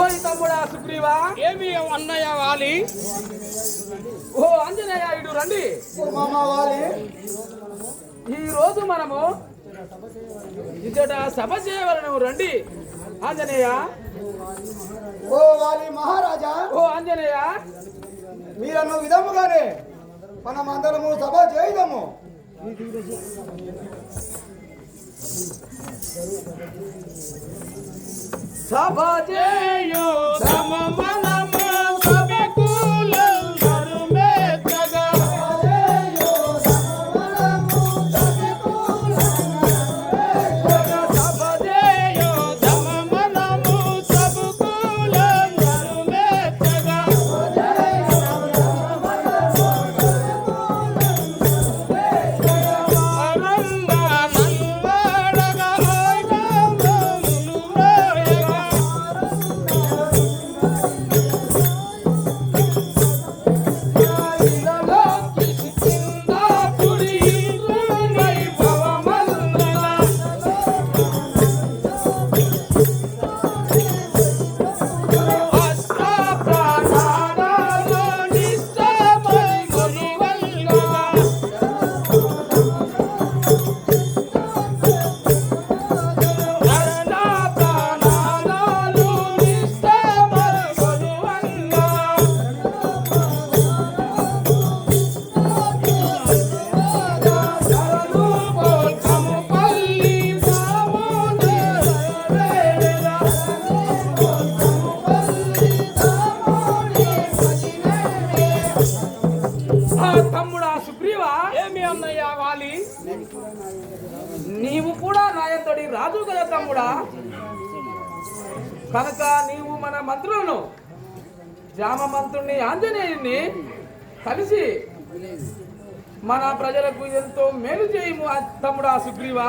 ఓయ్ తమ్ముడా సుగ్రీవా. ఏమి అన్నయ్య వాలి? ఓ ఆంజనేయ ఇటు రండి. ఈ రోజు మనము ఇచ్చట సభ చేయవలను రండి. ఆంజనేయ. ఓ వాలి మహారాజా. ఓ ఆంజనేయ. మీరన్న విధముగానే మనం అందరము సభ చేద్దాము సభ చేయు సమమనము అన్నయ్య వాలి. నీవు కూడా నాయంతటి రాజు కదా తమ్ముడా? కనుక నీవు మన మంత్రులను జామ మంత్రుని ఆంజనేయుని కలిసి మన ప్రజలకు ఎంతో మేలు చేయము తమ్ముడా సుగ్రీవా?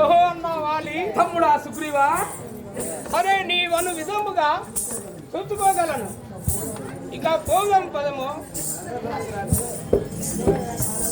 ఓహో అన్న వాలి. తమ్ముడా సుగ్రీవా? అరే నీ వను విధముగా చూసుకోగలను. ఇక పోగం పదము. Yes.